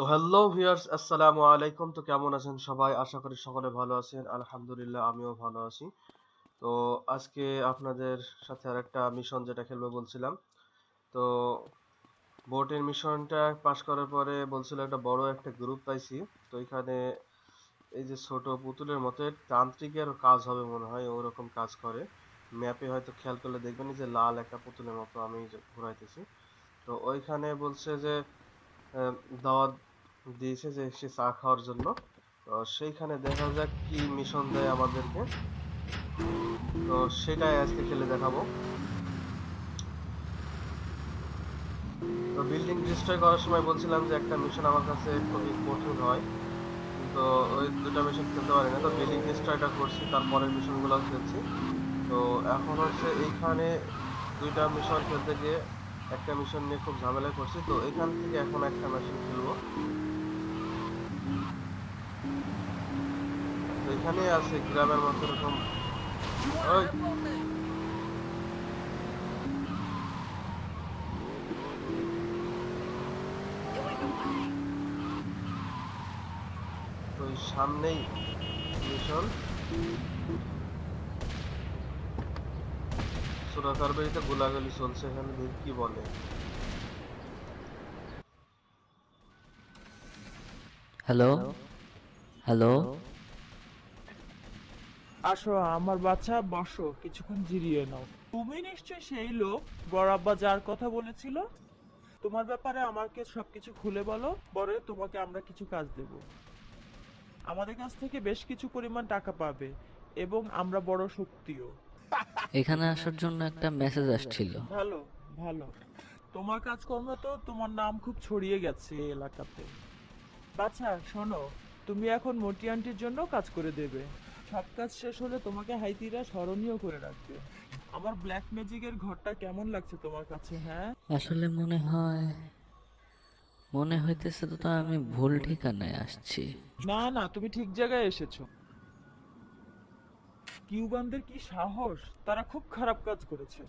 তো hello viewers আসসালামু আলাইকুম। তো কেমন আছেন সবাই? আশা করি সকলে ভালো আছেন। আলহামদুলিল্লাহ, আমিও ভালো আছি। তো আজকে আপনাদের সাথে আরেকটা মিশন যেটা খেলব বলছিলাম। তো বোটের মিশনটা পাস করার পরে বলছিল একটা বড় একটা গ্রুপ পাইছি। তো এখানে এই যে ছোট পুতুলের মতো তান্ত্রিকের কাজ হবে মনে হয় ওরকম কাজ করে। ম্যাপে হয়তো খেয়াল করলে দেখবেন যে লাল একটা পুতুলের মতো আমি ঘুরাইতেছি। তো ওইখানে বলছে যে দাওয়াত দিয়েছে যে সে চা খাওয়ার জন্য। তো সেইখানে দেখা যাক কি মিশন দেয় আমাদেরকে। তো সেটাই আজকে খেলে দেখাবো। তো বিল্ডিং ডিস্ট্রয় করার সময় বলছিলাম যে একটা মিশন আমার কাছে খুবই কঠিন হয়। তো ওই দুটা মিশন খেলতে পারি না তো বিল্ডিং ডিস্ট্রয়টা করছি তারপরের মিশনগুলো খেলছি। তো এখন হচ্ছে এইখানে দুইটা মিশন খেলতে গিয়ে একটা মিশন নিয়ে খুব ঝামেলা করছি তো এখান থেকে এখন একটা মিশন খেলব এখানে আছে, গ্রামের মতো এরকম। ওই সামনেই মিশন। সুরাকার বাড়িতে গোলাগুলি চলছে এখানে দেখি কি বলে। হ্যালো? হ্যালো? আসো আমার বাচ্চা বসো কিছুক্ষণ জিরিয়ে নাও। তুমি নিশ্চয় সেই লোক বড় আব্বা যার কথা বলেছিল? তোমার ব্যাপারে আমাকে সবকিছু খুলে বলো পরে তোমাকে আমরা কিছু কাজ দেব। আমাদের কাছ থেকে বেশ কিছু পরিমাণ টাকা পাবে এবং আমরা বড় শক্তিও। এখানে আসার জন্য একটা মেসেজ আসছিল। ভালো ভালো। তোমার কাজকর্ম তো তোমার নাম খুব ছড়িয়ে গেছে এই এলাকাতে। আচ্ছা শোনো তুমি এখন মটি আন্টির জন্য কাজ করে দেবে। সব কাজ শেষ হলে তোমাকে হাইতিরা স্মরণীয় করে রাখবে। আমার ব্ল্যাক ম্যাজিকের ঘরটা কেমন লাগছে তোমার কাছে হ্যাঁ? আসলে মনে হয় মনে হইতেছে তো আমি ভুল ঠিকানায় আসছি। না না তুমি ঠিক জায়গায় এসেছ। কিউবানদের কি সাহস? তারা খুব খারাপ কাজ করেছে।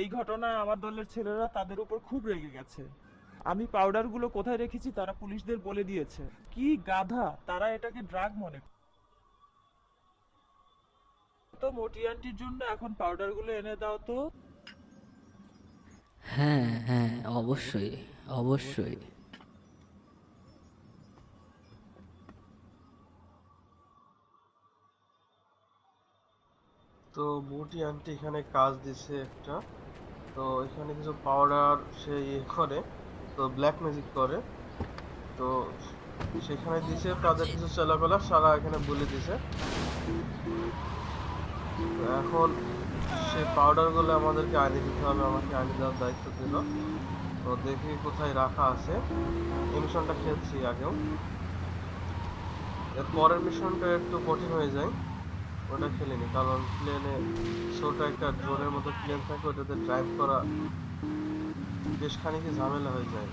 এই ঘটনায় আমার দলের ছেলেরা তাদের উপর খুব রেগে গেছে। আমি পাউডারগুলো কোথায় রেখেছি তারা পুলিশদের বলে দিয়েছে। কি গাধা তারা এটাকে ড্রাগ মনে করে। তো মোটি আন্টির জন্য এখন পাউডারগুলো এনে দাও তো। হ্যাঁ হ্যাঁ অবশ্যই অবশ্যই। তো বুটি আন্টি এখানে কাজ দিছে একটা। তো এখানে কিছু পাউডার সে ইয়ে করে, তো ব্ল্যাক ম্যাজিক করে। তো সেখানে দিছে, তাদের কিছু চলাফেরা সারা এখানে বলে দিছে। এখন সেই পাউডারগুলো আমাদেরকে আনিয়ে দিতে হবে, আমাকে আনিয়ে দেওয়ার দায়িত্ব দিল। তো দেখি কোথায় রাখা আছে। এই মিশনটা খেলছি আগেও। এর পরের মিশনটা একটু কঠিন হয়ে যায়। ওটা খেলিনি কারণ প্লেনে ছোট একটা ড্রোনের মতো প্লেন থাকে, ওটাতে ড্রাইভ করা বেশ খানিকই ঝামেলা হয়ে যায়।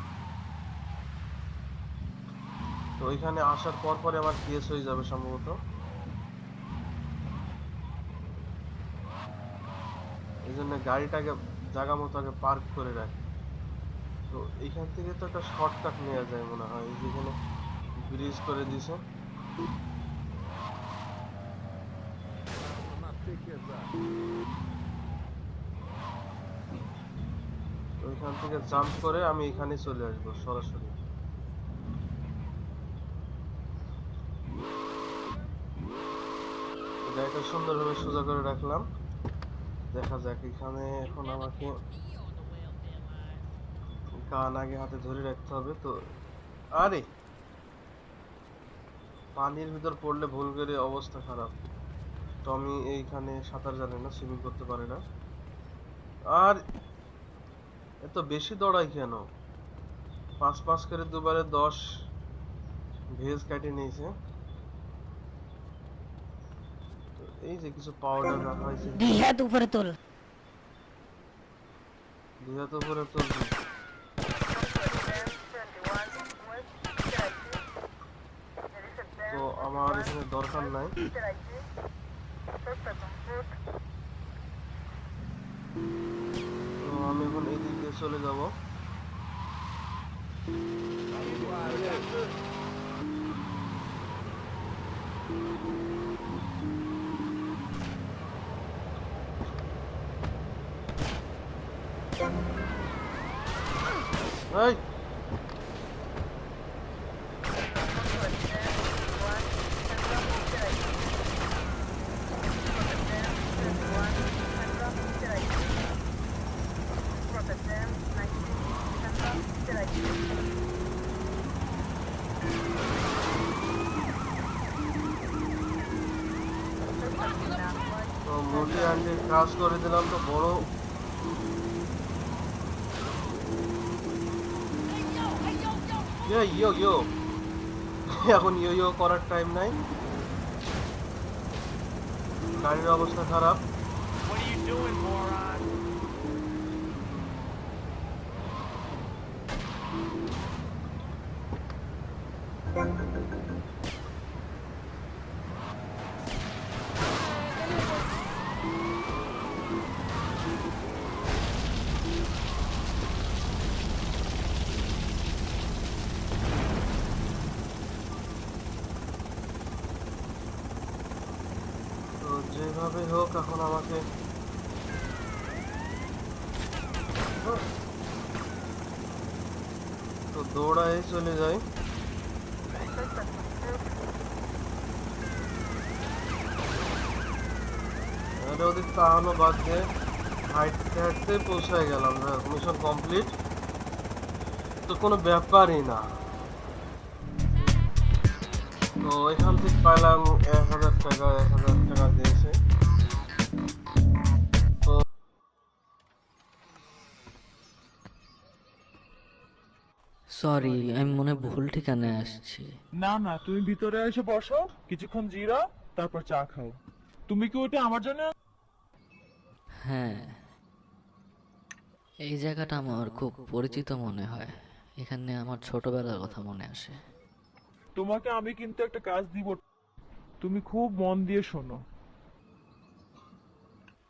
তো ওইখানে আসার পর পরে আমার কেস হয়ে যাবে সম্ভবত। এই জন্য গাড়িটাকে, জায়গা মতো আগে পার্ক করে রাখি। তো এইখান থেকে তো একটা শর্টকাট নেওয়া যায় মনে হয়, যেখানে ব্রিজ করে দিছে তো ওইখান থেকে জাম্প করে আমি এখানে চলে আসব, সরাসরি। গাড়িটা সুন্দরভাবে সোজা করে রাখলাম। দেখা যাক, এখানে এখন আমাকে গান আগে হাতে ধরে রাখতে হবে তো। আরে! পানির ভিতর পড়লে ভুল করে অবস্থা খারাপ। আমি এইখানে সাঁতার জানি না, সুইমিং করতে পারে না। আর এত বেশি দৌড়াই কেন? পাঁচ পাঁচ করে দুবারে দশ ভেজ কাটিয়ে নিয়েছে। এই যে কিছু পাউডার রাখা হয়েছে। দুই হাত উপরে তোল। দুই হাত উপরে তুলছি তো আমার এখানে দরকার নাই। তো আমি এখন এই দিয়ে চলে যাব। এই মুরগি আন্ডির কাজ করে দিলাম তো বড়। ইয়ো ইয়ো এখন ইয়ো ইয়ো করার টাইম নাই। গাড়ির অবস্থা খারাপ। What are you doing, moron? হোক, এখন আমাকে তো দৌড়ায় চলে যাই। ওদের তাহলে বাদ দিয়ে হাঁটতে হাঁটতে পৌঁছায় গেলাম মিশন কমপ্লিট তো কোনো ব্যাপারই না। তো এখান থেকে পাইলাম এক হাজার টাকা, এক হাজার টাকা দিয়েছে সরি আমি মনে ভুল ঠিকানায় আসছি। না না তুমি ভিতরে এসে বসো কিছুক্ষণ জিরা তারপর চা খাও। তুমি কি ওইটা আমার জন্য? হ্যাঁ এই জায়গাটা আমার খুব পরিচিত মনে হয়। এখানে আমার ছোটবেলার কথা মনে আসে। তোমাকে আমি কিন্তু একটা কাজ দিব। তুমি খুব মন দিয়ে শোনো।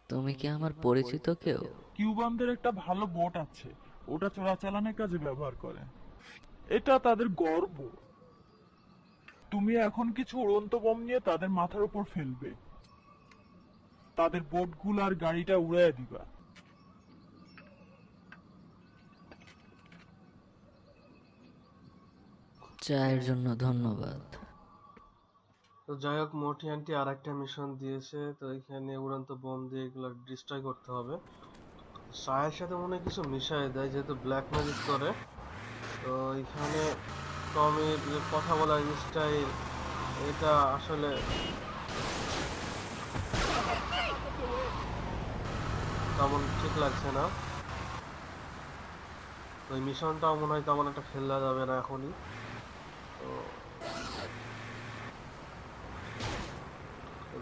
তুমি কি আমার পরিচিত কেউ? কিউবানদের একটা ভালো বোট আছে। ওটা চোরাচালানের কাজে ব্যবহার করে। এটা তাদের গর্ব। তুমি এখন কিছু উড়ন্ত বোম নিয়ে তাদের মাথার উপর ফেলবে। তাদের বোটগুলো আর গাড়িটা উড়াইয়া দিবা। চায়ের জন্য ধন্যবাদ। তো যাই হোক মোটি আন্টি আর একটা মিশন দিয়েছে তো এখানে উড়ন্ত বোম দিয়ে এগুলো ডিস্ট্রয় করতে হবে। সায়ের সাথে মনে হয় কিছু মিশাই দেয় যেহেতু ব্ল্যাক ম্যাজিক করে। তো এখানে টমির যে কথা বলার স্টাইল, এটা আসলে তেমন ঠিক লাগছে না। তো এই মিশনটাও মনে হয় তেমন একটা খেলা যাবে না এখনই। তো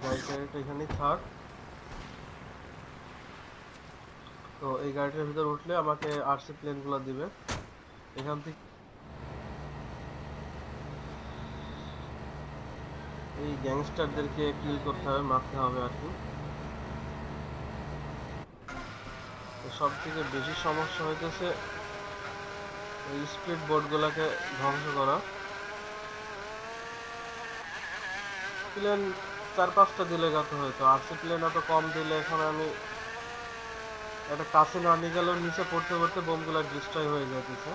গাড়িটা এখানেই থাক। তো এই গাড়িটার ভিতর উঠলে আমাকে আরসি প্লেনগুলো দিবে। এখান থেকে। এই গ্যাংস্টারদেরকে কিল করতে হবে, মারতে হবে আর কি। সব থেকে বেশি সমস্যা হইতেছে এই স্পিড বোটগুলোকে ধ্বংস করা। প্লেন চার পাঁচটা দিলে গত হয়তো। আরসি প্লেন এত কম দিলে এখন আমি একটা কাছে না নিয়ে গেলেও নিচে পড়তে পড়তে বোমগুলো ডিস্ট্রয় হয়ে যেতেছে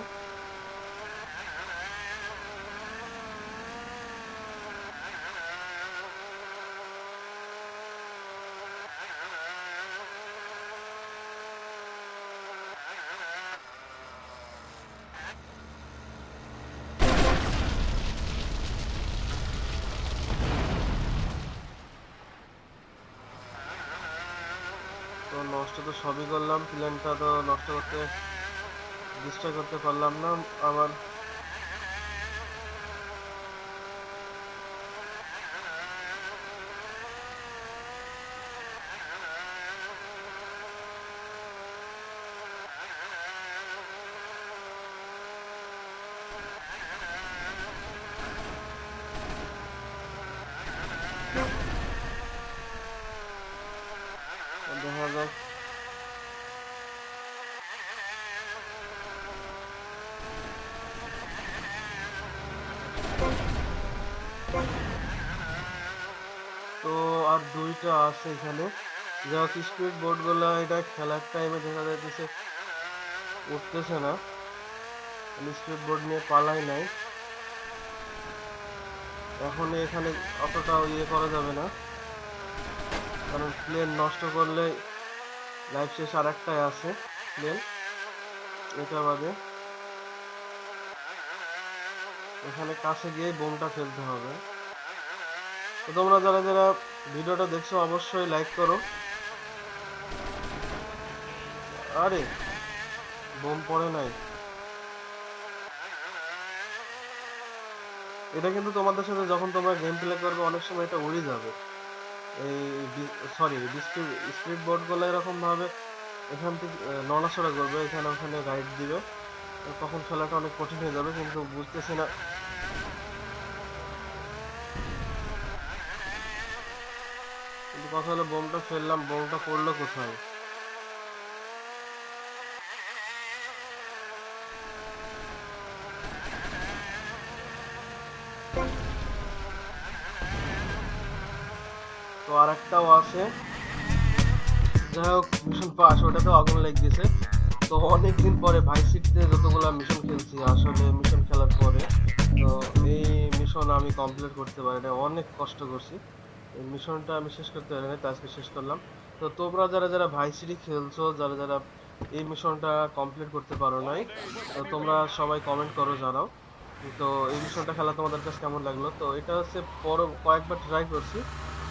তো সবই করলাম প্লেনটা তো নষ্ট করতে ডিস্ট্রয় করতে পারলাম না আবার দেখা যাক দুইটা আছে এখানে। যা স্পিড বোর্ডগুলা এটা খেলার টাইমে দেখা যাইতেছে, উঠতেছে না। স্পিড বোর্ড নিয়ে পালাই নাই। এখন এখানে অতটা ইয়ে করা যাবে না। কারণ প্লেন নষ্ট করলে লাইফ শেষ আর একটাই আছে প্লেন এটা বাদে। এখানে কাছে গিয়ে বোমটা ফেলতে হবে। তো তোমরা যারা যারা ভিডিওটা দেখছ অবশ্যই লাইক করো। আরে, বোম পড়ে নাই। এটা কিন্তু তোমাদের সাথে যখন তোমরা গেম প্লে করবে, অনেক সময় এটা উড়ে যাবে। এই সরি স্পিড বোর্ডগুলো এরকম ভাবে এখান থেকে নড়াচড়া করবে, এখানে ওখানে রাইড দিবে। তখন খেলাটা অনেক কঠিন হয়ে যাবে, কিন্তু বুঝতেছি না কথা হলো, বোমটা ফেললাম, বোমটা পড়ল কোথায়? তো আরেকটাও আছে যাই হোক মিশন পাস ওটাতে আগুন লেগে গেছে তো অনেকদিন পরে ভাই সিটিতে যতগুলো মিশন খেলছি, আসলে মিশন খেলার পরে, তো এই মিশন আমি কমপ্লিট করতে পারি না অনেক কষ্ট করছি। এই মিশনটা আমি শেষ করতে পারি না তো আজকে শেষ করলাম। তো তোমরা যারা যারা ভাই সিটি খেলছো, যারা যারা এই মিশনটা কমপ্লিট করতে পারো নাই, তো তোমরা সবাই কমেন্ট করো, জানাও। তো এই মিশনটা খেলা তোমাদের কাছে কেমন লাগল? তো এটা হচ্ছে পর কয়েকবার ট্রাই করছি।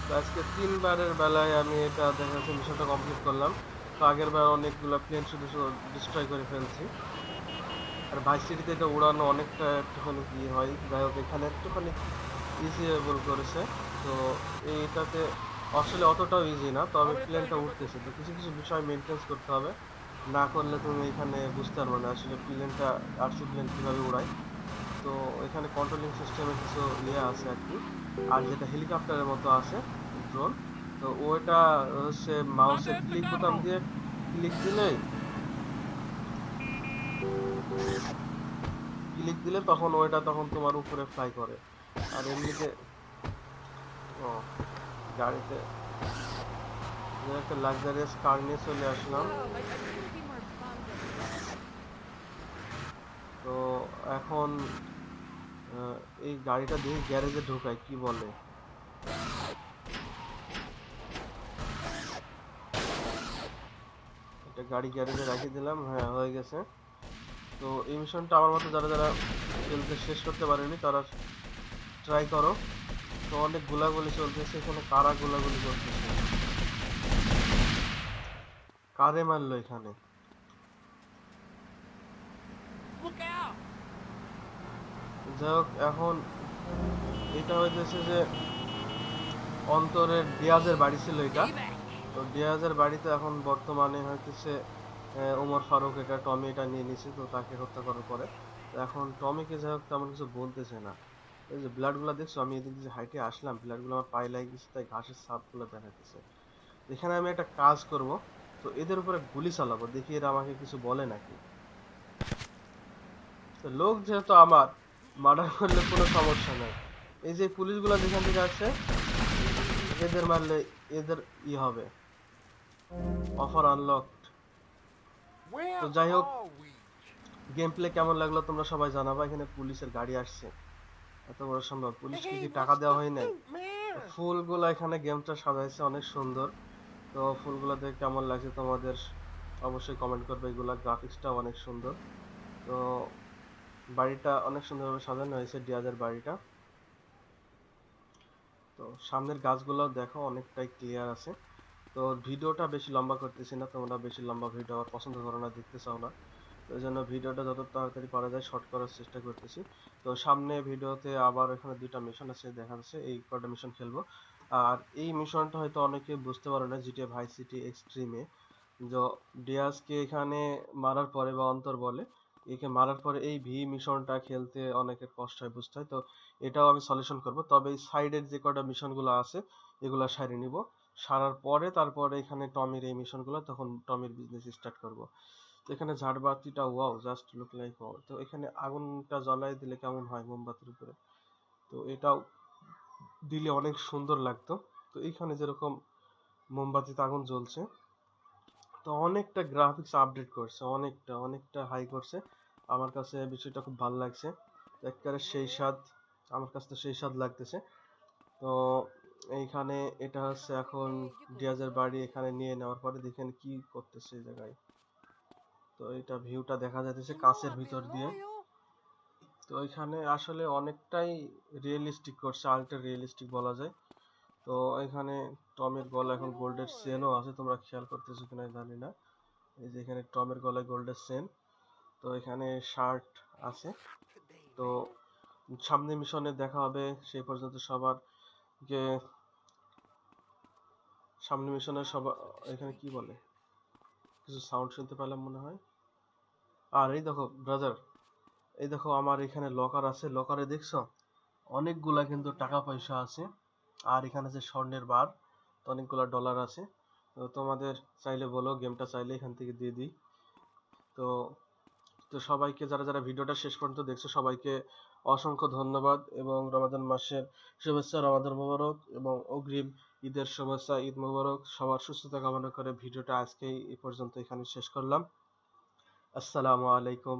তো আজকে তিনবারের বেলায় আমি এটা দেখা যাচ্ছে মিশনটা কমপ্লিট করলাম। তো আগের বার অনেকগুলো প্লেন শুধু ডিস্ট্রয় করে ফেলছি। আর ভাইস সিটিতে এটা উড়ানো অনেকটা একটুখানি কি হয়, যাই হোক, এখানে একটুখানি ইজিয়েবল করেছে। তো এইটাতে আসলে অতটাও ইজি না তবে প্লেনটা উঠতেছে। তো কিছু কিছু বিষয় মেনটেন্স করতে হবে। না করলে তুমি এখানে বুঝতে পারবে না আসলে প্লেনটা আরসি প্লেন কীভাবে উড়ায়। তো এখানে কন্ট্রোলিং সিস্টেমে কিছু ইয়ে আছে আর কি। আর যেটা হেলিকপ্টারের মতো আছে ড্রোন তো ওটা হচ্ছে মাউসের ক্লিক বোতাম দিয়ে ক্লিক দিলেই ক্লিক দিলে তখন ওইটা তখন তোমার উপরে ফ্লাই করে। আর এমনিতে ও, গাড়িতে। একটা লাক্সারিয়াস কার নিয়ে চলে আসলাম। তো এখন এই গাড়িটা দিয়ে গ্যারেজে ঢোকায় কি বলে? এটা গাড়ি গ্যারেজে রাখিয়ে দিলাম হ্যাঁ হয়ে গেছে। তো এই মিশনটা আমার মতো যারা যারা শেষ করতে পারেনি, তারা ট্রাই করো। তো অনেক গোলাগুলি চলতেছে, এখানে কারা গোলাগুলি করতেছে কারে মারলো এখানে? যাই হোক, এখন এটা হইতেছে যে অন্তরের ডিয়াজের বাড়ি ছিল এটা। তো ডিয়াজের বাড়িতে এখন বর্তমানে হইতেছে ওমর ফারুক এটা টমি এটা নিয়ে নিছে, তো তাকে হত্যা করার পরে। এখন টমিকে যাই হোক তেমন কিছু বলতেছে না। এই যে ব্লাডগুলা দেখছ আমি এদিক দিয়ে হাইটে আসলাম ব্লাডগুলো আমার পায়ে লাগে গেছে তাই ঘাসের ছাপগুলো দেখাতেছে এখানে আমি একটা কাজ করব তো এদের উপরে গুলি চালাবো দেখি এরা আমাকে কিছু বলে নাকি। তো লোক যেহেতু আমার মার্ডার করলে কোনো সমস্যা নাই। এই যে পুলিশগুলো যেখান থেকে আসছে এদের মারলে এদের ই হবে। অফার আনলকড তো যাই হোক গেম প্লে কেমন লাগল তোমরা সবাই জানাবা এখানে পুলিশের গাড়ি আসছে। এত বড় সম্ভব। পুলিশকে কি টাকা দেওয়া হয় নাই! ফুলগুলো এখানে গেমটা সাজাইছে অনেক সুন্দর। তো ফুলগুলো দেখে কেমন লাগছে তোমাদের? অবশ্যই কমেন্ট করবে এগুলা গ্রাফিক্সটাও অনেক সুন্দর। তো বাড়িটা অনেক সুন্দরভাবে সাজানো হয়েছে ডিয়াজের বাড়িটা। তো সামনের গাছগুলো দেখো অনেকটাই ক্লিয়ার আছে। তো ভিডিওটা বেশি লম্বা করতেছি না তোমরা বেশি লম্বা ভিডিও আর পছন্দ করো না দেখতে চাও না। এই জন্য ভিডিওটা যত তাড়াতাড়ি পারা যায় শর্ট করার চেষ্টা করতেছি। তো সামনে ভিডিওতে আবার এখানে দুইটা মিশন আছে, দেখা যাচ্ছে এই কটা মিশন খেলব। আর এই মিশনটা হয়তো অনেকে বুঝতে পারে না জিটিএ ভাই সিটি এক্সট্রিমে যে ডিয়াজকে এখানে মারার পরে বা অন্তর বলে, একে মারার পরে এই ভি মিশনটা খেলতে অনেকের কষ্ট হয়, বুঝতে হয়। তো এটাও আমি সলিউশন করব। তবে এই সাইডের যে কটা মিশনগুলো আছে, এগুলো সারিয়ে নিব। সারার পরে তারপরে এখানে টমির এই মিশনগুলো তখন টমির বিজনেস স্টার্ট করব। এখানে ঝাড়বাতিটা wow just look like wow তো এখানে আগুনটা জ্বলাই দিলে কেমন হয় মোমবাতির উপরে? তো এটাও দিলে অনেক সুন্দর লাগতো। তো এইখানে যেরকম মোমবাতিতে আগুন জ্বলছে, তো অনেকটা গ্রাফিক্স আপডেট করছে, অনেকটা অনেকটা হাই করছে। আমার কাছে বিষয়টা খুব ভালো লাগছে। একবারে সেই স্বাদ, আমার কাছে তো সেই স্বাদ লাগতেছে। তো এইখানে এটা হচ্ছে এখন ডিয়াজের বাড়ি, এখানে নিয়ে নেওয়ার পরে দেখেন কি করতেছে এই জায়গায়। তো এটা ভিউটা দেখা যাচ্ছে কাঁচের ভিতর দিয়ে। তো এখানে আসলে অনেকটাই রিয়েলিস্টিক করছে আরেকটা রিয়েলিস্টিক বলা যায়। তো এখানে টমের গলা এখন গোল্ডের চেনও আছে তোমরা খেয়াল করতেছো কিনা জানি না। এই যে এখানে টমের গলায় গোল্ডের চেন তো এখানে শার্ট আছে। তো সামনে মিশনে দেখা হবে সেই পর্যন্ত সবার যে সামনে মিশনে সবার এখানে কি বলে? কিছু সাউন্ড শুনতে পেলাম মনে হয়। আর এই দেখো ব্রাদার এই দেখো আমার এখানে লকার আছে। লকারে দেখছ? অনেকগুলা কিন্তু টাকা পয়সা আছে। আর এখানে আছে স্বর্ণের বার। তো অনেকগুলা ডলার আছে। তো তোমাদের চাইলে বলো গেমটা চাইলে এখান থেকে দিয়ে দিই। তো তো সবাইকে, যারা যারা ভিডিওটা শেষ পর্যন্ত দেখছ, সবাইকে অসংখ্য ধন্যবাদ এবং রমাদান মাসের শুভেচ্ছা, রমাদান মোবারক এবং অগ্রিম ঈদের শুভেচ্ছা, ঈদ মোবারক। সবার সুস্থতা কামনা করে ভিডিওটা আজকেই এই পর্যন্ত এখানে শেষ করলাম। আসসালামু আলাইকুম